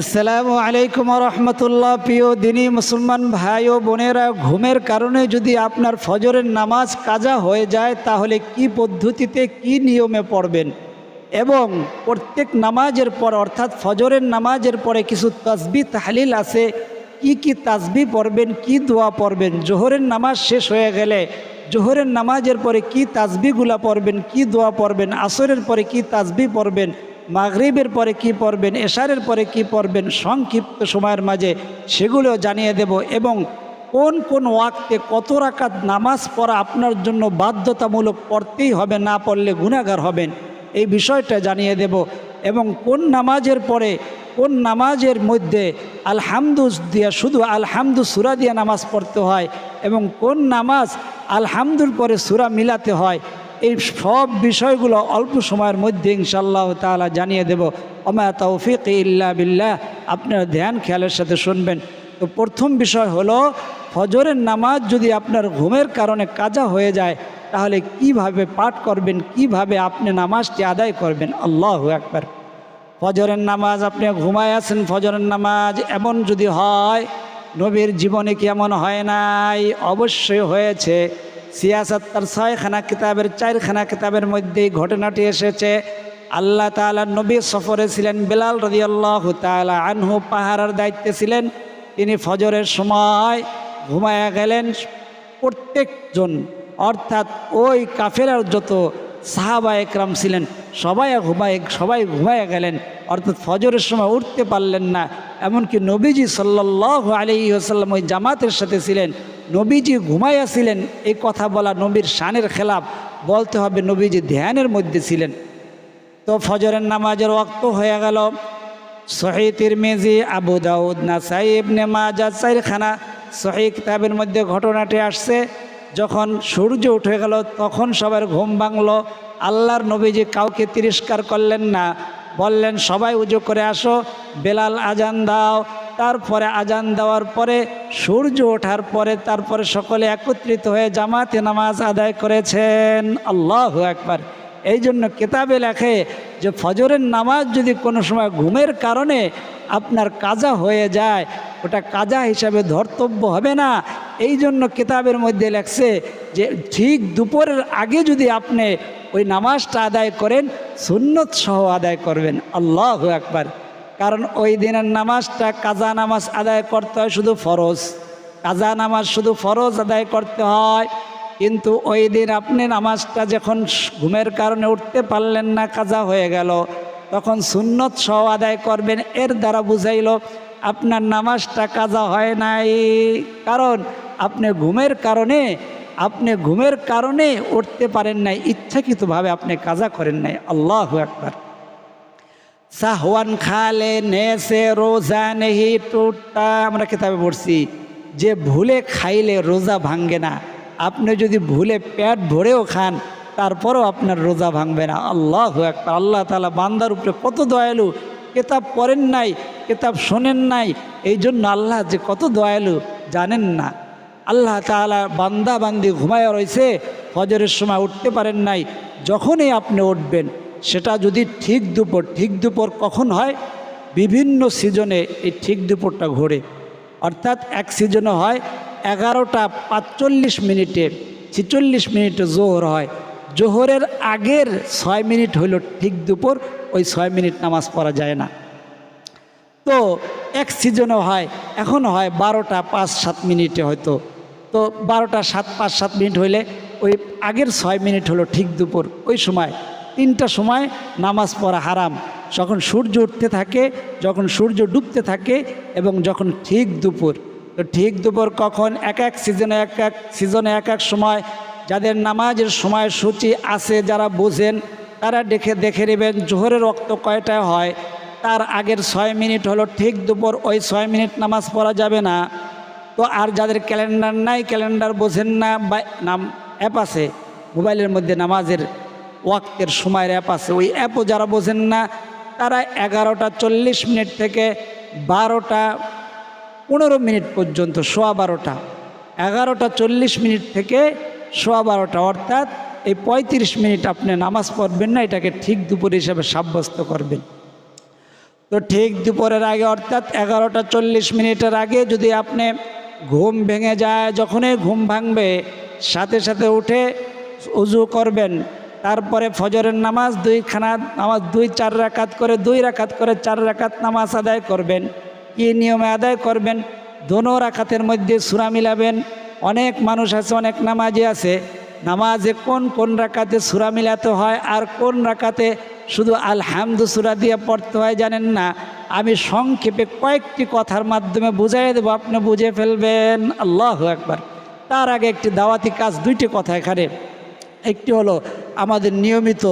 আসসালামু আলাইকুম রহমতুল্লাহ। প্রিয় দিনী মুসলমান ভাই ও বোনেরা, ঘুমের কারণে যদি আপনার ফজরের নামাজ কাজা হয়ে যায়, তাহলে কি পদ্ধতিতে কি নিয়মে পড়বেন? এবং প্রত্যেক নামাজের পর, অর্থাৎ ফজরের নামাজের পরে কিছু তসবি, তাহলিল আছে? কি কি তাসবি পড়বেন? কি দোয়া পড়বেন? জোহরের নামাজ শেষ হয়ে গেলে জোহরের নামাজের পরে কি তাসবিগুলা পড়বেন? কি দোয়া পড়বেন? আসরের পরে কি তাসবি পড়বেন? মাগরিবের পরে কি পড়বেন, এশারের পরে কি পড়বেন, সংক্ষিপ্ত সময়ের মাঝে সেগুলো জানিয়ে দেব এবং কোন কোন ওয়াক্তে কত রাকাত নামাজ পড়া আপনার জন্য বাধ্যতামূলক পড়তেই হবে, না পড়লে গুণাগার হবেন, এই বিষয়টা জানিয়ে দেব এবং কোন নামাজের পরে, কোন নামাজের মধ্যে আলহামদু দিয়া, শুধু আলহামদু সুরা দিয়া নামাজ পড়তে হয় এবং কোন নামাজ আলহামদুর পরে সুরা মিলাতে হয় এই সব বিষয়গুলো অল্প সময়ের মধ্যে ইনশাল্লাহ তাআলা জানিয়ে দেব। অমা তৌফিক ইল্লা বিল্লাহ। আপনারা ধ্যান, খেয়ালের সাথে শুনবেন। তো প্রথম বিষয় হলো, ফজরের নামাজ যদি আপনার ঘুমের কারণে কাজা হয়ে যায়, তাহলে কীভাবে পাঠ করবেন, কীভাবে আপনি নামাজটি আদায় করবেন? আল্লাহ একবার ফজরের নামাজ আপনি ঘুমায় আছেন, ফজরের নামাজ এমন যদি হয়, নবীর জীবনে কি এমন হয় নাই? অবশ্যই হয়েছে। সিয়াসত তার ছয়খানা কিতাবের, চারখানা কিতাবের মধ্যেই ঘটনাটি এসেছে। আল্লাহ তাআলা নবী সফরে ছিলেন, বেলাল রদিয়াল্লাহ তাআলা আনহু পাহারার দায়িত্বে ছিলেন। তিনি ফজরের সময় ঘুমায়া গেলেন। প্রত্যেকজন, অর্থাৎ ওই কাফেরার যত সাহাবা একরাম ছিলেন, সবাই ঘুমায় সবাই ঘুমায় গেলেন। অর্থাৎ ফজরের সময় উঠতে পারলেন না। এমনকি নবীজি সাল্লাহ আলী আসাল্লাম ওই জামাতের সাথে ছিলেন। নবীজি ঘুমাইয়াছিলেন এই কথা বলা নবীর শানের খেলাফ বলতে হবে নবীজি ধ্যানের মধ্যে ছিলেন। তো ফজরের নামাজের ওয়াক্ত হয়ে গেল। সহি তিরমিজি, আবু দাউদ না সাইব নেমাজা সাইরখানা সহি কিতাবের মধ্যে ঘটনাটি আসছে। যখন সূর্য উঠে গেল, তখন সবার ঘুম ভাঙলো। আল্লাহর নবীজি কাউকে তিরস্কার করলেন না। বললেন, সবাই উজু করে আসো, বেলাল আজান দাও তারপরে আজান দেওয়ার পরে সূর্য ওঠার পরে তারপরে সকলে একত্রিত হয়ে জামাতে নামাজ আদায় করেছেন। আল্লাহ একবার এই জন্য কেতাবে লেখে যে ফজরের নামাজ যদি কোনো সময় ঘুমের কারণে আপনার কাজা হয়ে যায়, ওটা কাজা হিসাবে ধর্তব্য হবে না। এই জন্য কেতাবের মধ্যে লেখছে যে ঠিক দুপুরের আগে যদি আপনি ওই নামাজটা আদায় করেন, সুন্নত সহ আদায় করবেন। আল্লাহ একবার কারণ ওই দিনের নামাজটা কাজা নামাজ আদায় করতে হয় শুধু ফরজ। কাজা নামাজ শুধু ফরজ আদায় করতে হয়, কিন্তু ওই দিন আপনি নামাজটা যখন ঘুমের কারণে উঠতে পারলেন না, কাজা হয়ে গেল। তখন সুন্নত সহ আদায় করবেন, এর দ্বারা বুঝাইল আপনার নামাজটা কাজা হয় নাই। কারণ আপনি ঘুমের কারণে, আপনি ঘুমের কারণে উঠতে পারেন নাই, ইচ্ছাকৃতভাবে আপনি কাজা করেন নাই। আল্লাহ একবার সাহওয়ান খালে নেসে রোজা নেহি টুটটা। আমরা কিতাবে পড়ছি, যে ভুলে খাইলে রোজা ভাঙ্গে না। আপনি যদি ভুলে পেট ভরেও খান, তারপরও আপনার রোজা ভাঙবে না। আল্লাহ একটা আল্লাহ তালা বান্দার উপরে কত দয়ালু। কেতাব পড়েন নাই, কেতাব শোনেন নাই। এই জন্য আল্লাহ যে কত দয়ালু, জানেন না। আল্লাহ তালা বান্দা বান্দি ঘুমায় রয়েছে, ফজরের সময় উঠতে পারেন নাই। যখনই আপনি উঠবেন সেটা যদি ঠিক দুপুর ঠিক দুপুর কখন হয়? বিভিন্ন সিজনে এই ঠিক দুপুরটা ঘোরে। অর্থাৎ এক সিজনে হয় এগারোটা পাঁচচল্লিশ মিনিটে, ছিচল্লিশ মিনিটে জোহর হয়। জোহরের আগের ছয় মিনিট হইল ঠিক দুপুর, ওই ছয় মিনিট নামাজ পড়া যায় না। তো এক সিজনে হয়, এখন হয় বারোটা পাঁচ সাত মিনিটে হয়তো। তো বারোটা সাত পাঁচ সাত মিনিট হইলে ওই আগের ছয় মিনিট হলো ঠিক দুপুর। ওই সময় তিনটা সময় নামাজ পড়া হারাম। যখন সূর্য উঠতে থাকে, যখন সূর্য ডুবতে থাকে এবং যখন ঠিক দুপুর। তো ঠিক দুপুর কখন? এক এক সিজনে এক এক সিজনে এক এক সময়। যাদের নামাজের সময় সূচি আছে, যারা বোঝেন, তারা দেখে দেখে নেবেন জোহরের রক্ত কয়টায় হয়। তার আগের ছয় মিনিট হলো ঠিক দুপুর, ওই ছয় মিনিট নামাজ পড়া যাবে না। তো আর যাদের ক্যালেন্ডার নাই, ক্যালেন্ডার বোঝেন না বা নাম অ্যাপ আছে, মোবাইলের মধ্যে নামাজের ওয়াক্তের সময়ের অ্যাপ আছে। ওই অ্যাপও যারা বোঝেন না, তারা এগারোটা চল্লিশ মিনিট থেকে বারোটা পনেরো মিনিট পর্যন্ত, সোয়া বারোটা, এগারোটা চল্লিশ মিনিট থেকে সোয়া বারোটা, অর্থাৎ এই পঁয়ত্রিশ মিনিট আপনি নামাজ পড়বেন না, এটাকে ঠিক দুপুর হিসাবে সাব্যস্ত করবেন। তো ঠিক দুপুরের আগে, অর্থাৎ এগারোটা চল্লিশ মিনিটের আগে যদি আপনি ঘুম ভেঙে যায়, যখনই ঘুম ভাঙবে, সাথে সাথে উঠে উজু করবেন তারপরে ফজরের নামাজ দুইখানা, নামাজ দুই, চার রাকাত করে, দুই রাকাত করে চার রাকাত নামাজ আদায় করবেন। কি নিয়মে আদায় করবেন? দোনো রাকাতের মধ্যে সুরা মিলাবেন। অনেক মানুষ আছে, অনেক নামাজে আছে। নামাজে কোন কোন রাকাতে সুরা মিলাতে হয় আর কোন রাকাতে শুধু আলহামদু সুরা দিয়ে পড়তে হয় জানেন না? আমি সংক্ষেপে কয়েকটি কথার মাধ্যমে বুঝাই দেবো, আপনি বুঝে ফেলবেন। আল্লাহ একবার তার আগে একটি দাওয়াতি কাজ, দুইটি কথা এখানে। একটি হলো আমাদের নিয়মিত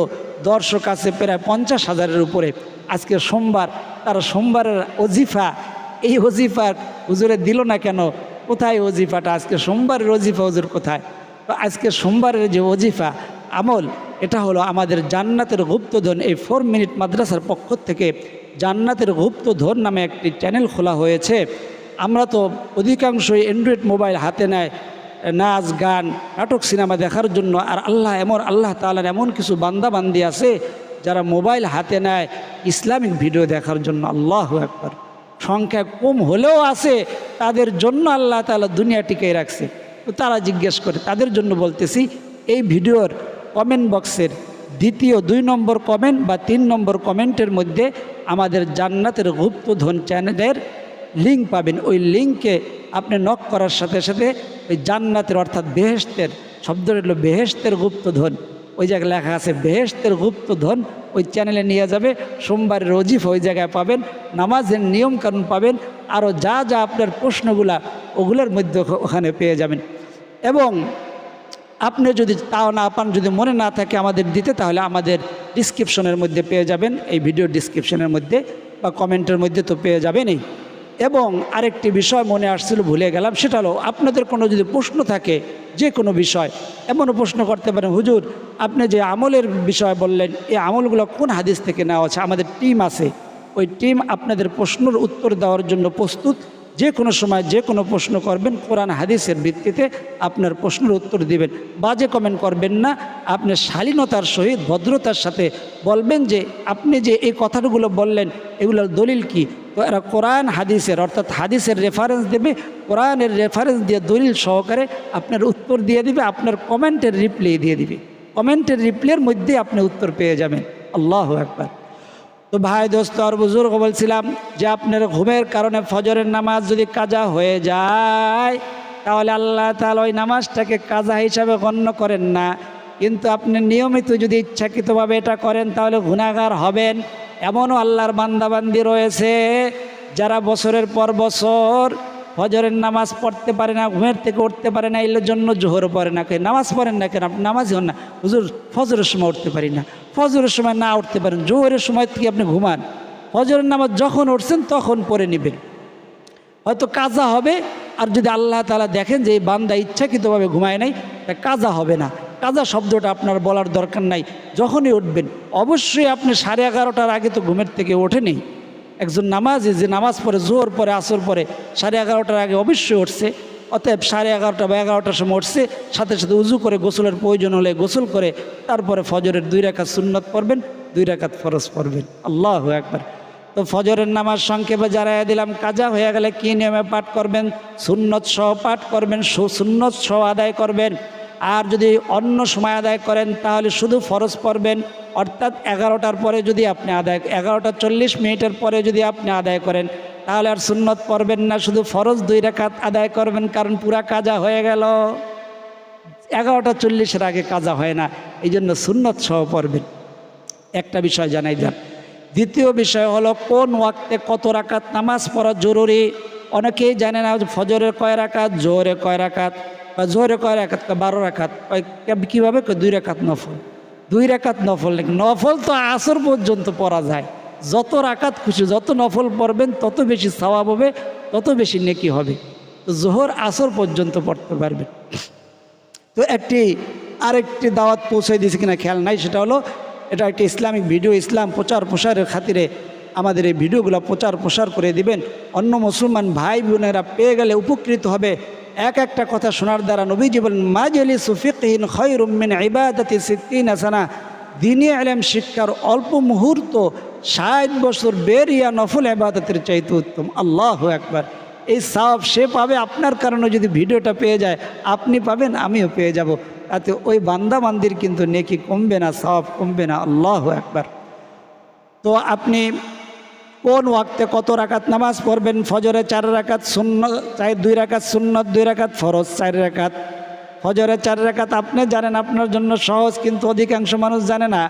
দর্শক আছে প্রায় পঞ্চাশ হাজারের উপরে। আজকে সোমবার, তারা সোমবারের অজিফা এই অজিফা হুজুরে দিল না কেন? কোথায় অজিফাটা আজকে সোমবারের অজিফা হুজুর কোথায়? তো আজকে সোমবারের যে অজিফা আমল, এটা হলো আমাদের জান্নাতের গুপ্তধন। এই ফোর মিনিট মাদ্রাসার পক্ষ থেকে জান্নাতের গুপ্তধন নামে একটি চ্যানেল খোলা হয়েছে। আমরা তো অধিকাংশই অ্যান্ড্রয়েড মোবাইল হাতে নেয়। নাচ, গান, নাটক, সিনেমা দেখার জন্য। আর আল্লাহ এমন, আল্লাহ তালার এমন কিছু বান্দা বান্দি আছে যারা মোবাইল হাতে নেয়, ইসলামিক ভিডিও দেখার জন্য। আল্লাহ একবার সংখ্যা কম হলেও আছে, তাদের জন্য আল্লাহ তালা দুনিয়া টিকে রাখছে। তো তারা জিজ্ঞেস করে, তাদের জন্য বলতেছি, এই ভিডিওর কমেন্ট বক্সের দ্বিতীয় দুই নম্বর কমেন্ট বা তিন নম্বর কমেন্টের মধ্যে আমাদের জান্নাতের গুপ্তধন চ্যানেলের লিঙ্ক পাবেন। ওই লিঙ্কে আপনি নক করার সাথে সাথে ওই জান্নাতের অর্থাৎ বেহেস্তের শব্দ হলো বেহেস্তের গুপ্তধন। ওই জায়গায় লেখা আছে বেহেস্তের গুপ্তধন, ওই চ্যানেলে নিয়ে যাবে, সোমবারের রজিফ ওই জায়গায় পাবেন, নামাজের নিয়মকানুন পাবেন আরও যা যা আপনার প্রশ্নগুলা ওগুলোর মধ্যে ওখানে পেয়ে যাবেন। এবং আপনি যদি তাও না পান, যদি মনে না থাকে আমাদের দিতে, তাহলে আমাদের ডিসক্রিপশনের মধ্যে পেয়ে যাবেন। এই ভিডিও ডিসক্রিপশনের মধ্যে বা কমেন্টের মধ্যে তো পেয়ে যাবেনই। এবং আরেকটি বিষয় মনে আসছিল, ভুলে গেলাম, সেটা হলো আপনাদের কোনো যদি প্রশ্ন থাকে, যে কোনো বিষয়, এমনও প্রশ্ন করতে পারেন, হুজুর, আপনি যে আমলের বিষয় বললেন, এই আমলগুলো কোন হাদিস থেকে নেওয়া আছে আমাদের টিম আছে, ওই টিম আপনাদের প্রশ্নের উত্তর দেওয়ার জন্য প্রস্তুত। যে কোনো সময় যে কোনো প্রশ্ন করবেন, কোরআন, হাদিসের ভিত্তিতে আপনার প্রশ্নের উত্তর দিবেন। বাজে কমেন্ট করবেন না, আপনি শালীনতার সহিত, ভদ্রতার সাথে বলবেন যে, আপনি যে এই কথাগুলো বললেন, এগুলোর দলিল কি? তো এরা কোরআন, হাদিসের, অর্থাৎ হাদিসের রেফারেন্স দেবে, কোরআনের রেফারেন্স দিয়ে দলিল সহকারে আপনার উত্তর দিয়ে দিবে, আপনার কমেন্টের রিপ্লাই দিয়ে দিবে। কমেন্টের রিপ্লাইয়ের মধ্যে আপনি উত্তর পেয়ে যাবেন। আল্লাহ একবার তো ভাই দোস্ত, আর বুজুর্গ বলছিলাম যে আপনার ঘুমের কারণে ফজরের নামাজ যদি কাজা হয়ে যায়, তাহলে আল্লাহ তাহলে ওই নামাজটাকে কাজা হিসাবে গণ্য করেন না। কিন্তু আপনি নিয়মিত যদি ইচ্ছাকৃতভাবে এটা করেন, তাহলে গুণাগার হবেন। এমনও আল্লাহর বান্দাবান্দি রয়েছে, যারা বছরের পর বছর ফজরের নামাজ পড়তে পারে না, ঘুমের থেকে উঠতে পারে না, এর জন্য জোহর পড়ে না কেন? নামাজ পড়েন না কেন? আপনি নামাজই হন না। হুজুর, ফজরের সময় উঠতে পারি না। ফজরের সময় না উঠতে পারেন। জোহরের সময় থেকে আপনি ঘুমান। ফজরের নামাজ যখন উঠছেন তখন পড়ে নেবেন। হয়তো কাজা হবে, আর যদি আল্লাহ তালা দেখেন যে এই বান্দা ইচ্ছাকৃতভাবে ঘুমায় নাই, তা কাজা হবে না। কাজা শব্দটা আপনার বলার দরকার নাই। যখনই উঠবেন, অবশ্যই আপনি সাড়ে এগারোটার আগে তো ঘুমের থেকে ওঠেনি একজন নামাজি যে নামাজ পড়ে জোর পরে আসর পরে সাড়ে এগারোটার আগে অবশ্যই উঠছে। অতএব সাড়ে এগারোটা বা এগারোটার সময় উঠছে, সাথে সাথে উজু করে গোসলের প্রয়োজন হলে গোসল করে, তারপরে ফজরের দুই রেখাত সুন্নত পড়বেন, দুই রেখাত ফরজ পড়বেন। আল্লাহ একবার তো ফজরের নামাজ সংক্ষেপে জানাইয়া দিলাম, কাজা হয়ে গেলে কী নিয়মে পাঠ করবেন? সুন্নত সহ পাঠ করবেন, সু- সুন্নত সহ আদায় করবেন। আর যদি অন্য সময় আদায় করেন, তাহলে শুধু ফরজ পড়বেন। অর্থাৎ এগারোটার পরে যদি আপনি আদায়, এগারোটা চল্লিশ মিনিটের পরে যদি আপনি আদায় করেন, তাহলে আর সুন্নত পড়বেন না। শুধু ফরজ দুই রেখাত আদায় করবেন, কারণ পুরা কাজা হয়ে গেল। এগারোটা চল্লিশের আগে কাজা হয় না এই জন্য সুন্নত সহ পড়বেন। একটা বিষয় জানাই দেন দ্বিতীয় বিষয় হলো, কোন ওয়াক্তে কত রাকাত নামাজ পড়া জরুরি? অনেকেই জানে না ফজরের কয় রাকাত জোহরে কয় রাকাত। বা জোহরে কয় রাকাত বা বারো রেখাত কীভাবে দুই রাকাত নফল? দুই রেখাত নফল নফল তো আসর পর্যন্ত পড়া যায়। যত রাকাত খুশি, যত নফল পড়বেন, তত বেশি সওয়াব হবে, তত বেশি নেকি হবে। তো জোহর আসর পর্যন্ত পড়তে পারবেন। তো একটি, আরেকটি দাওয়াত পৌঁছে দিয়েছে কিনা খেয়াল নাই, সেটা হলো, এটা একটি ইসলামিক ভিডিও, ইসলাম প্রচার প্রসারের খাতিরে আমাদের এই ভিডিওগুলো প্রচার প্রসার করে দিবেন। অন্য মুসলমান ভাই বোনেরা পেয়ে গেলে উপকৃত হবে। এক একটা কথা শোনার দ্বারা নবীজি বলেন মাজলি সুফিকহীন খৈরুমিন ইবাদতি সিদ্দিন আসানা দিনী আলেম শিক্ষার অল্প মুহূর্ত ষাট বছর বেরিয়া নফল আবাদতের চাইতে উত্তম। আল্লাহ একবার এই সাপ সে পাবে আপনার কারণে যদি ভিডিওটা পেয়ে যায়, আপনি পাবেন, আমিও পেয়ে যাব। তাতে ওই বান্দা বান্দির কিন্তু নেকি কমবে না সাপ কমবে না। আল্লাহ একবার তো আপনি কোন ওয়াক্তে কত রাকাত নামাজ পড়বেন? ফজরে চার রাকাত শূন্য চাই দুই রাকাত শূন্য দুই রাকাত ফরজ, চার রাকাত। ফজরে চার রাকাত আপনি জানেন, আপনার জন্য সহজ, কিন্তু অধিকাংশ মানুষ জানে না।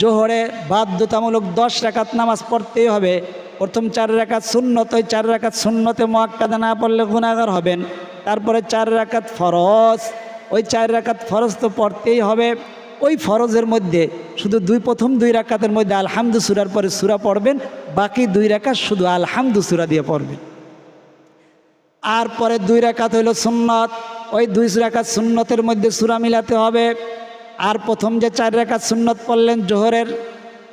জোহরে বাধ্যতামূলক দশ রাকাত নামাজ পড়তেই হবে। প্রথম চার রাকাত শূন্যত ওই চার রাকাত শূন্যতে মোয়াক্কাদা না পড়লে গুণাগার হবেন। তারপরে চার রাকাত ফরজ, ওই চার রাকাত ফরজ তো পড়তেই হবে। ওই ফরজের মধ্যে শুধু দুই প্রথম দুই রাকাতের মধ্যে আলহামদু সুরার পরে সুরা পড়বেন, বাকি দুই রাকাত শুধু আলহামদু সুরা দিয়ে পড়বেন। আর পরে দুই রাকাত হইল সুন্নত, ওই দুই রাকাত সুন্নতের মধ্যে সুরা মিলাতে হবে। আর প্রথম যে চার রাকাত সুন্নত পড়লেন জোহরের,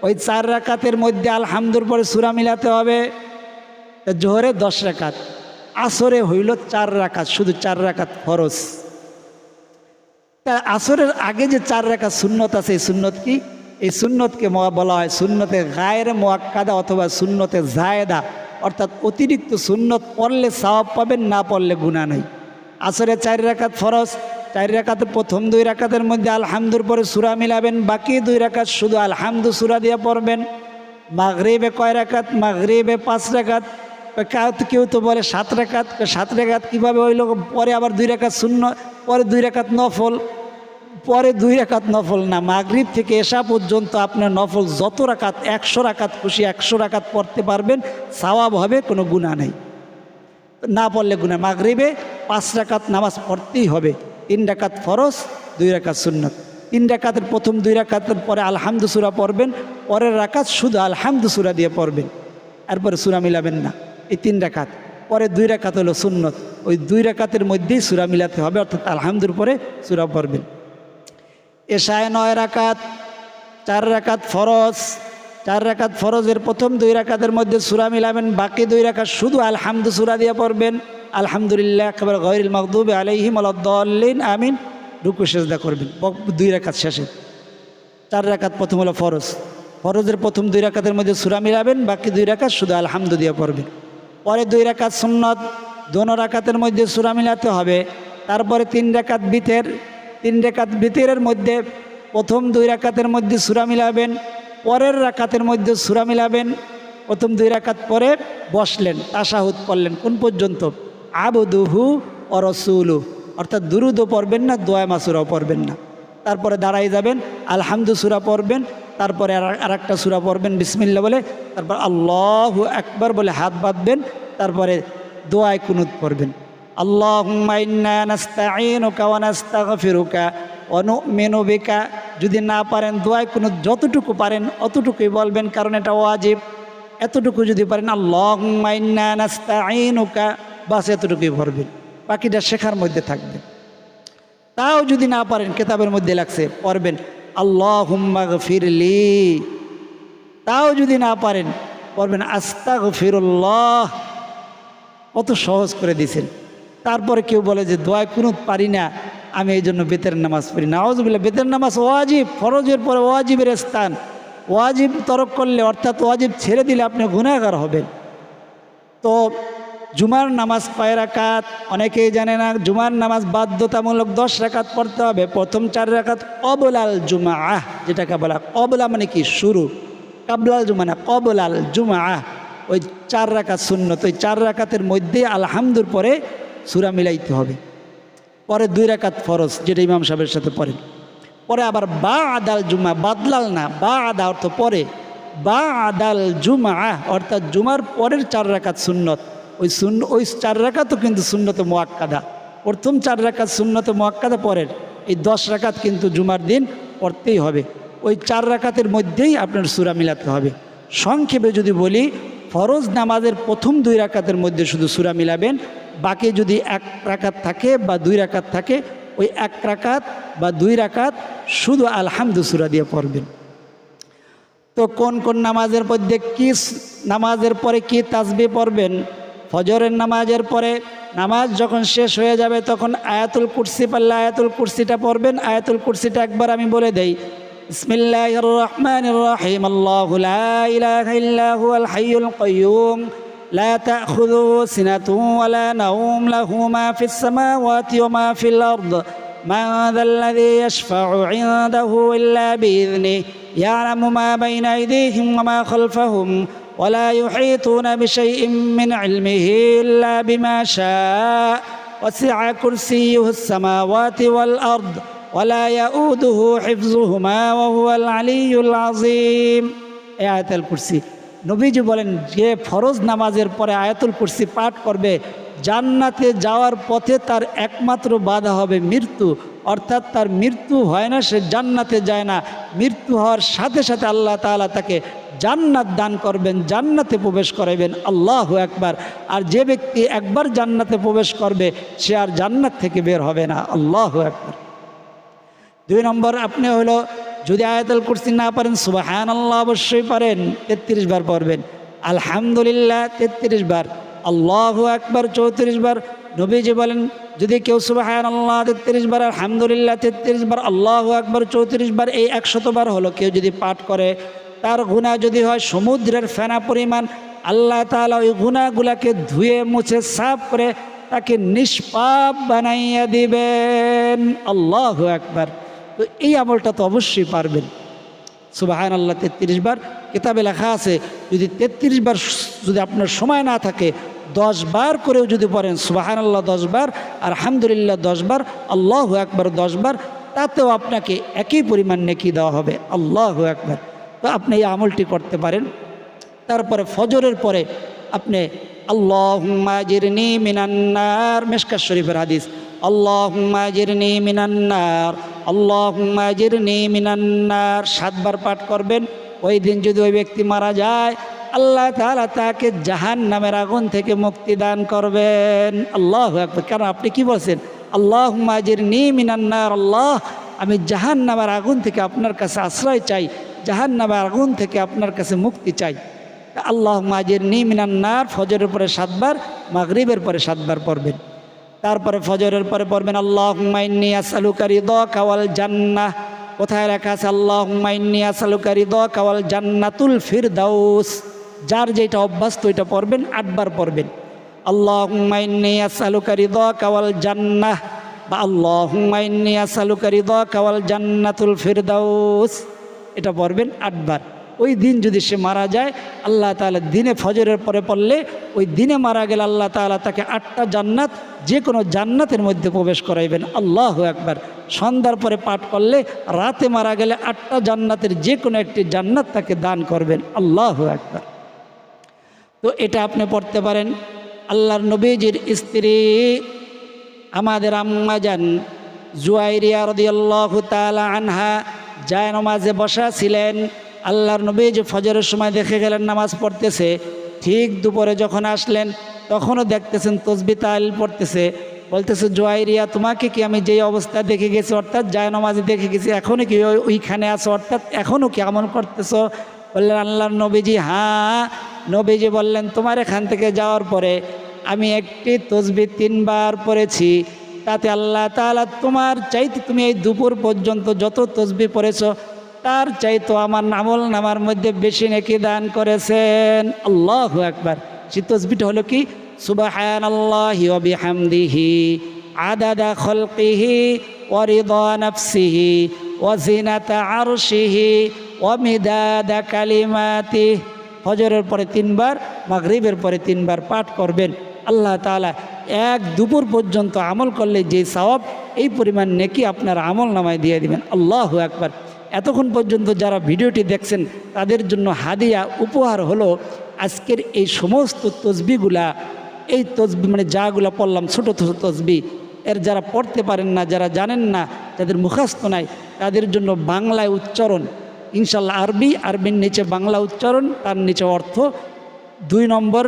ওই চার রাকাতের মধ্যে আলহামদুর পরে সুরা মিলাতে হবে। জোহরে দশ রাকাত, আসরে হইল চার রাকাত, শুধু চার রাকাত ফরজ। তা আসরের আগে যে চার রেখা সুন্নত আছে, এই সুন্নত কি? এই সুন্নতকে বলা হয় সুন্নতে গায়ের মোয়াক্কাদা অথবা সুন্নতে জায়দা। অর্থাৎ অতিরিক্ত সুন্নত পড়লে সওয়াব পাবেন, না পড়লে গুণা নেই। আসরে চার রেখাত ফরজ, চার রেখাতে প্রথম দুই রেখাতের মধ্যে আলহামদুর পরে সুরা মিলাবেন, বাকি দুই রেখাত শুধু আলহামদু সুরা দিয়ে পড়বেন। মাগরিবে কয় রেখাত? মাগরিবে পাঁচ রেখাত। কেউ তো কেউ তো বলে সাত রেখাত সাত রেখাত কীভাবে হইল? পরে আবার দুই রেখাত শূন্য, পরে দুই রেখাত নফল, পরে দুই রাকাত নফল না। মাগরিব থেকে এসা পর্যন্ত আপনার নফল যত রাকাত, একশো রাকাত খুশি, একশো রাকাত পড়তে পারবেন, সওয়াব হবে, কোনো গুণা নেই। না পড়লে গুণা মাগরিবে পাঁচ রাকাত নামাজ পড়তেই হবে। তিন রাকাত ফরজ, দুই রাকাত সুন্নত। তিন রাকাতের প্রথম দুই রাকাতের পরে আলহামদুসুরা পড়বেন, পরের রাকাত শুধু আলহামদু সুরা দিয়ে পড়বেন। এরপরে সুরা মিলাবেন না। এই তিন রাকাত পরে দুই রাকাত হলো সুন্নত। ওই দুই রাকাতের মধ্যেই সুরা মিলাতে হবে, অর্থাৎ আলহামদুর পরে সুরা পড়বেন। এশায় নয় রাকাত চার রাকাত ফরজ। চার রাকাত ফরজের প্রথম দুই রাকাতের মধ্যে সুরা মিলাবেন, বাকি দুই রাকাত শুধু আলহামদু সুরা দিয়ে পড়বেন। আলহামদুলিল্লাহ, একবার গহরিল মকদুব আলাইহিম আলদ্দিন আমিন। রুকু, সেজদা করবেন। দুই রাকাত শেষে। চার রাকাত প্রথম হলো ফরজ। ফরজের প্রথম দুই রাকাতের মধ্যে সুরা মিলাবেন, বাকি দুই রাকাত শুধু আলহামদু দিয়ে পড়বেন। পরে দুই রাকাত সুন্নত, দোনো রাকাতের মধ্যে সুরা মিলাতে হবে। তারপরে তিন রাকাত বিতের, তিন রাকাত বিতের মধ্যে প্রথম দুই রাকাতের মধ্যে সুরা মিলাবেন, পরের রাকাতের মধ্যে সুরা মিলাবেন, প্রথম দুই রাকাত পরে বসলেন তাসাহুদ পড়লেন কোন পর্যন্ত? আবুদুহু ও রসুলু। অর্থাৎ দুরুদও পড়বেন না, দোয়া মাসুরাও পড়বেন না। তারপরে দাঁড়াই যাবেন, আলহামদু সুরা পড়বেন তারপরে আর একটা সুরা পড়বেন বিসমিল্লা বলে, তারপর আল্লাহ একবার বলে হাত বাঁধবেন, তারপরে দোয়ায় কুনুত পড়বেন। আল্লাহ অনুমেনুবিকা যদি না পারেন দোয়ায় কোনো যতটুকু পারেন অতটুকুই বলবেন, কারণ এটা ওয়াজিব। এতটুকু যদি পারেন আল্লাহ নাস্তাইনুকা বাস এতটুকুই পড়বেন। বাকিটা শেখার মধ্যে থাকবে। তাও যদি না পারেন, কেতাবের মধ্যে লাগছে, পড়বেন। আল্লাহ হুম্মা ফিরলি তাও যদি না পারেন পড়বেন আস্তা ফিরুল্লাহ কত সহজ করে দিয়েছেন। তারপরে কেউ বলে যে দোয়া কোনো পারি না, আমি এই জন্য বেতের নামাজ পড়ি না। আওয়াজবিল্লা বেতের নামাজ ওয়াজিব, ফরজের পরে ওয়াজিবের স্থান। ওয়াজিব তরক করলে, অর্থাৎ ওয়াজিব ছেড়ে দিলে আপনি গুণাগার হবেন। তো জুমার নামাজ কয় রাকাত? অনেকেই জানে না, জুমার নামাজ বাধ্যতামূলক দশ রাকাত পড়তে হবে। প্রথম চার রাকাত কবলাল জুমা আহ যেটাকে বলা কবলা মানে কি? শুরু। কাবলাল জুমা না কবলাল জুমা আহ ওই চার রাকাত শূন্য তো ওই চার রাকাতের মধ্যে আলহামদুর পরে সুরা মিলাইতে হবে। পরে দুই রাকাত ফরজ, যেটা ইমাম সাহেবের সাথে পড়েন। পরে আবার বা আদাল জুমা, বাদলাল না বা আদা অর্থ পরে। বা আদাল জুমা, অর্থাৎ জুমার পরের চার রাকাত সুন্নত। ওই শূন্য, ওই চার রাকাতও কিন্তু সুন্নত মোয়াক্কাদা। প্রথম চার রাকাত সুন্নত মোয়াক্কাদা, পরের এই দশ রাকাত কিন্তু জুমার দিন পড়তেই হবে। ওই চার রাকাতের মধ্যেই আপনার সুরা মিলাতে হবে। সংক্ষেপে যদি বলি, ফরজ নামাজের প্রথম দুই রাকাতের মধ্যে শুধু সুরা মিলাবেন, বাকি যদি এক রাকাত থাকে বা দুই রাকাত থাকে, ওই এক রাকাত বা দুই রাকাত শুধু আলহামদু সুরা দিয়ে পড়বেন। তো কোন কোন নামাজের মধ্যে কি নামাজের পরে কি তাসবি পড়বেন? ফজরের নামাজের পরে নামাজ যখন শেষ হয়ে যাবে তখন আয়াতুল কুরসি পারলে আয়াতুল কুরসিটা পড়বেন আয়াতুল কুরসিটা একবার আমি বলে দেই بسم الله الرحمن الرحيم الله لا إله إلا هو الحي القيوم لا تأخذه سنة ولا نوم له ما في السماوات وما في الأرض من ذا الذي يشفع عنده إلا بإذنه يعلم ما بين أيديهم وما خلفهم ولا يحيطون بشيء من علمه إلا بما شاء وسع كرسيه السماوات والأرض ولا يؤوده حفظهما وهو العلي العظيم এই আয়াতুল কুরসি নবীজি বলেন যে ফরজ নামাজের পরে আয়াতুল কুরসি পাঠ করবে জান্নাতে যাওয়ার পথে তার একমাত্র বাধা হবে মৃত্যু অর্থাৎ তার মৃত্যু হয় না সে জান্নাতে যায় না মৃত্যু হওয়ার সাথে সাথে আল্লাহ তাআলা তাকে জান্নাত দান করবেন, জান্নাতে প্রবেশ করাইবেন। আল্লাহ একবার আর যে ব্যক্তি একবার জান্নাতে প্রবেশ করবে, সে আর জান্নাত থেকে বের হবে না। আল্লাহ একবার দুই নম্বর, আপনি হলো যদি আয়াতুল কুরসি না পারেন সুবাহান আল্লাহ অবশ্যই পারেন, তেত্রিশ বার পড়বেন। আলহামদুলিল্লাহ, তেত্রিশ বার। আল্লাহ একবার চৌত্রিশ বার। নবীজি বলেন, যদি কেউ সুবাহান আল্লাহ তেত্রিশ বার, আলহামদুলিল্লাহ তেত্রিশ বার, আল্লাহ একবার চৌত্রিশ বার, এই একশতবার হলো। কেউ যদি পাঠ করে তার গুণা যদি হয়, সমুদ্রের ফেনা পরিমাণ, আল্লাহ তাআলা ওই গুণাগুলাকে ধুয়ে, মুছে, সাফ করে তাকে নিষ্পাপ বানাইয়া দিবেন। আল্লাহ একবার তো এই আমলটা তো অবশ্যই পারবেন। সুবাহান আল্লাহ তেত্রিশ বার কিতাবে লেখা আছে, যদি তেত্রিশ বার যদি আপনার সময় না থাকে, দশ বার করেও যদি পড়েন সুবাহান আল্লাহ দশ বার আর আলহামদুলিল্লাহ দশ বার, আল্লাহ একবার দশ বার, তাতেও আপনাকে একই পরিমাণ নেকি দেওয়া হবে। আল্লাহ একবার তো আপনি এই আমলটি করতে পারেন। তারপরে ফজরের পরে আপনি আল্লাহ জিরনি মিনান্নার মেশকার শরীফের হাদিস। আল্লাহ জিরনি মিনান্নার আল্লাহ জিরনি মিনান্নার সাতবার পাঠ করবেন। ওই দিন যদি ওই ব্যক্তি মারা যায়, আল্লাহ তাআলা তাকে জাহান নামের আগুন থেকে মুক্তি দান করবেন। আল্লাহ কেন আপনি কি বলছেন? আল্লাহ জিরনি মিনান্নার আল্লাহ, আমি জাহান নামের আগুন থেকে আপনার কাছে আশ্রয় চাই। জাহান নামের আগুন থেকে আপনার কাছে মুক্তি চাই। আল্লাহ মাজির নি মিনান্নার ফজরের পরে সাতবার, মাগরিবের পরে সাতবার পড়বেন। তারপরে ফজরের পরে পড়বেন আল্লাহ মাইন্নি আসালুকারি দ কাওয়াল জান্না কোথায় লেখা আছে আল্লাহ মাইন্নি আসালুকারি দ কাওয়াল জান্নাতুল ফিরদাউস। যার যেটা অভ্যাস এটা পড়বেন, আটবার পড়বেন। আল্লাহ মাইন্নি আসালুকারি দ কাওয়াল জান্না বা আল্লাহ মাইন্নি আসালুকারি দ কাওয়াল জান্নাতুল ফিরদাউস। এটা পড়বেন আটবার। ওই দিন যদি সে মারা যায়, আল্লাহ তালা দিনে ফজরের পরে পড়লে ওই দিনে মারা গেলে আল্লাহ তাআলা তাকে আটটা জান্নাত যে কোনো জান্নাতের মধ্যে প্রবেশ করাইবেন। আল্লাহ একবার সন্ধ্যার পরে পাঠ করলে রাতে মারা গেলে আটটা জান্নাতের যে কোনো একটি জান্নাত তাকে দান করবেন। আল্লাহ একবার তো এটা আপনি পড়তে পারেন। আল্লাহর নবীজির স্ত্রী আমাদের আম্মা যান জুয়াইরিয়া রদিয়াল্লাহু তাআলা আনহা যায় নমাজে বসা ছিলেন। আল্লাহর নবী যে ফজরের সময় দেখে গেলেন, নামাজ পড়তেছে, ঠিক দুপুরে যখন আসলেন, তখনও দেখতেছেন তসবি তাল পড়তেছে। বলতেছে, জোয়াইরিয়া, তোমাকে কি আমি যেই অবস্থা দেখে গেছি, অর্থাৎ যায় নমাজে দেখে গেছি, এখনও কি ওই- ওইখানে আছো, অর্থাৎ এখনও কি আমল করতেছো? বললেন, আল্লাহর নবীজি হ্যাঁ। নবীজি বললেন, তোমার এখান থেকে যাওয়ার পরে আমি একটি তসবি তিনবার পড়েছি। তাতে আল্লাহ তালা তোমার চাইতে তুমি এই দুপুর পর্যন্ত যত তসবি পড়েছো, তার চাইতো আমার আমল নামার মধ্যে বেশি নাকি দান করেছেন। আল্লাহ একবার সে তসবিটা হলো কি? সুবাহান আল্লাহি আদাদা খলকিহি ওয়ারিদা নফসিহি ওয়াজিনাতা আরশিহি ওয়ামিদাদা কালিমাতি ফজরের পরে তিনবার, মাগরিবের পরে তিনবার পাঠ করবেন। আল্লাহ তাআলা এক দুপুর পর্যন্ত আমল করলে যে সওয়াব, এই পরিমাণ নেকি আপনার আমল নামায় দিয়ে দিবেন। আল্লাহ একবার এতক্ষণ পর্যন্ত যারা ভিডিওটি দেখছেন, তাদের জন্য হাদিয়া উপহার হলো আজকের এই সমস্ত তসবিগুলা এই তসবি মানে যাগুলা পড়লাম, ছোট ছোট তসবি। এর যারা পড়তে পারেন না, যারা জানেন না যাদের মুখাস্ত নাই। তাদের জন্য বাংলায় উচ্চারণ। ইনশাল্লাহ আরবি, আরবির নিচে বাংলা উচ্চারণ, তার নিচে অর্থ দুই নম্বর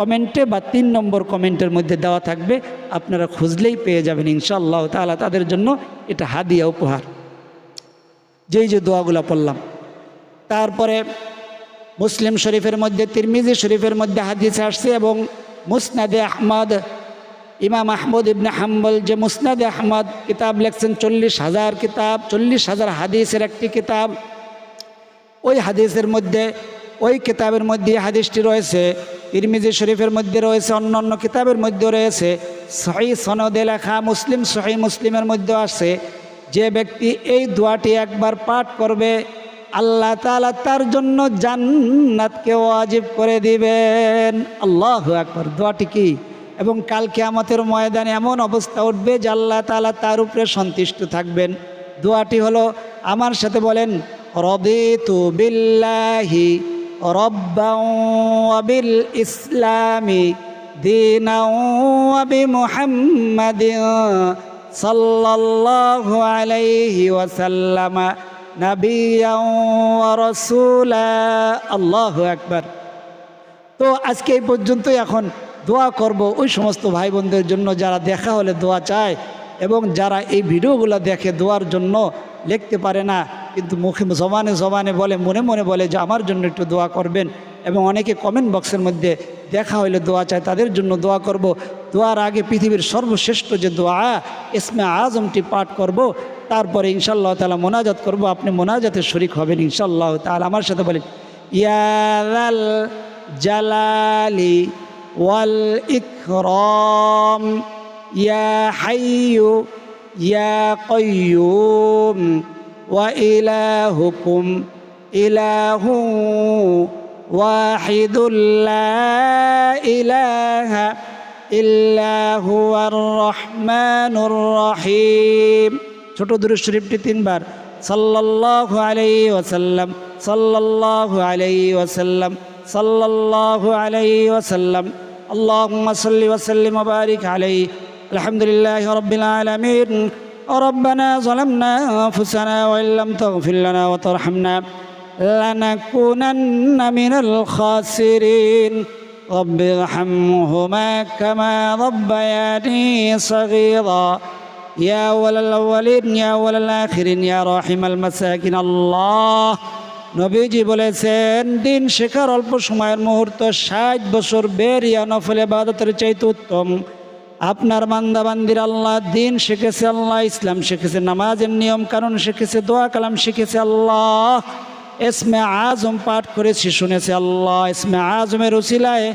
কমেন্টে বা তিন নম্বর কমেন্টের মধ্যে দেওয়া থাকবে, আপনারা খুঁজলেই পেয়ে যাবেন ইনশাআল্লাহ তাআলা তাদের জন্য এটা হাদিয়া উপহার। যেই যে দোয়াগুলো পড়লাম। তারপরে মুসলিম শরীফের মধ্যে, তিরমিজি শরীফের মধ্যে হাদিস আসছে এবং মুসনাদে আহমদ, ইমাম আহমদ ইবনে হাম্বল যে মুসনাদ আহমদ কিতাব লেখছেন, চল্লিশ হাজার কিতাব, চল্লিশ হাজার হাদিসের একটি কিতাব। ওই হাদিসের মধ্যে ওই কিতাবের মধ্যে হাদিসটি রয়েছে ইরমিজি শরীফের মধ্যে রয়েছে, অন্য অন্য কিতাবের মধ্যে রয়েছে। সহি সনদে লেখা মুসলিম, সহি মুসলিমের মধ্যে আছে যে ব্যক্তি এই দোয়াটি একবার পাঠ করবে, আল্লাহ তাআলা তার জন্য জান্নাতকে ওয়াজিব করে দিবেন। আল্লাহ একবার দোয়াটি কি? এবং কালকে কেয়ামতের ময়দানে এমন অবস্থা উঠবে যে আল্লাহ তাআলা তার উপরে সন্তুষ্ট থাকবেন। দোয়াটি হলো, আমার সাথে বলেন, রদিতু বিল্লাহি ইসলামি, দীনাও ওয়া বিমুহাম্মাদিন সাল্লাল্লাহু আলাইহি ওয়াসাল্লাম, নাবিয়াও ওয়া রাসূলা। আল্লাহু আকবার। তো আজকে এই পর্যন্তই এখন দোয়া করব ওই সমস্ত ভাই বোনদের জন্য, যারা দেখা হলে দোয়া চায় এবং যারা এই ভিডিওগুলো দেখে দোয়ার জন্য লিখতে পারে না। কিন্তু মুখে জবানে জবানে বলে, মনে মনে বলে যে আমার জন্য একটু দোয়া করবেন। এবং অনেকে কমেন্ট বক্সের মধ্যে দেখা হইলে দোয়া চায়, তাদের জন্য দোয়া করব। দোয়ার আগে পৃথিবীর সর্বশ্রেষ্ঠ যে দোয়া, ইসমে আজমটি পাঠ করব। তারপরে ইনশাল্লাহ তালা মোনাজাত করব। আপনি মোনাজাতে শরিক হবেন ইনশাল্লাহ তাহলে আমার সাথে বলেন ইয়াল জালালি ওয়াল ইকরম, ইয়া হাইয়ু ইয়া কয়ুম ওয়া ইলাহুকুম ইলাহু ওয়াহিদুল লা ইলাহা ইল্লা হুয়ার রহমানুর রহিম ছোট দুরুদ শরীফটি তিনবার সাল্লাল্লাহু আলাইহি ওয়াসাল্লাম সাল্লাল্লাহু আলাইহি ওয়াসাল্লাম সাল্লাল্লাহু আলাইহি ওয়াসাল্লাম اللهم صل وسلم وبارك عليه الحمد لله رب العالمين ربنا ظلمنا انفسنا وان لم تغفر لنا وترحمنا لنكونن من الخاسرين رب ارحمهما كما ربياني صغيرا يا أول الأولين يا أول الآخرين يا راحم المساكين الله নবীজি বলেছেন দিন শেখার অল্প সময়ের মুহূর্ত ষাট বছর বেরিয়া নফলে বাদতের চাইতে উত্তম আপনার বান্দাবান্দির আল্লাহ দিন শিখেছে আল্লাহ, ইসলাম শিখেছে, নামাজের নিয়ম কারণ শিখেছে, দোয়া কালাম শিখেছে আল্লাহ। এসমে আজম পাঠ করেছি শুনেছে আল্লাহ। ইসমে আজমের উসিলায়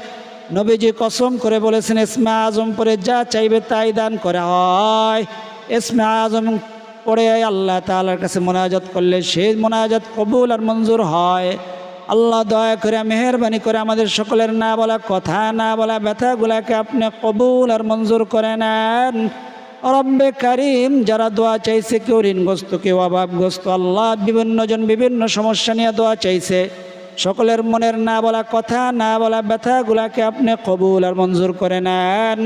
নবীজি কসম করে বলেছেন ইসমে আজম পরে যা চাইবে তাই দান করা হয়। এসমে আজম পড়ে আল্লাহ তালার কাছে মোনাজাত করলে সেই মোনাজাত কবুল আর মঞ্জুর হয়। আল্লাহ দয়া করে, মেহরবানি করে আমাদের সকলের না বলা কথা, না বলা ব্যথাগুলাকে আপনি কবুল আর মঞ্জুর করে নেন। রব্বে কারিম, যারা দোয়া চাইছে, কেউ ঋণগ্রস্ত, কেউ অভাবগ্রস্ত, আল্লাহ বিভিন্ন জন বিভিন্ন সমস্যা নিয়ে দোয়া চাইছে। সকলের মনের না বলা কথা, না বলা ব্যথাগুলাকে আপনি কবুল আর মঞ্জুর করে নেন।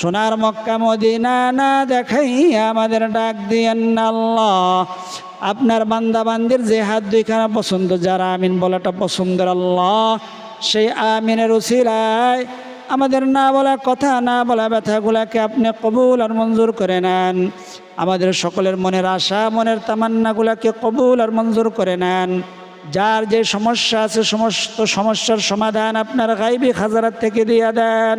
সোনার মক্কা মদিনা না দেখাই আমাদের ডাক দিয়েন আল্লাহ। আপনার বান্দাবান্দির যে হাত দুইখানা পছন্দ, যারা আমিন বলাটা পছন্দের আল্লাহ, সেই আমিনের উসিলায় আমাদের না বলা কথা, না বলা ব্যথাগুলাকে আপনি কবুল আর মঞ্জুর করে নেন। আমাদের সকলের মনের আশা, মনের তামান্নাগুলাকে কবুল আর মঞ্জুর করে নেন। যার যে সমস্যা আছে, সমস্ত সমস্যার সমাধান আপনার গাইবি খাজারাত থেকে দিয়ে দেন।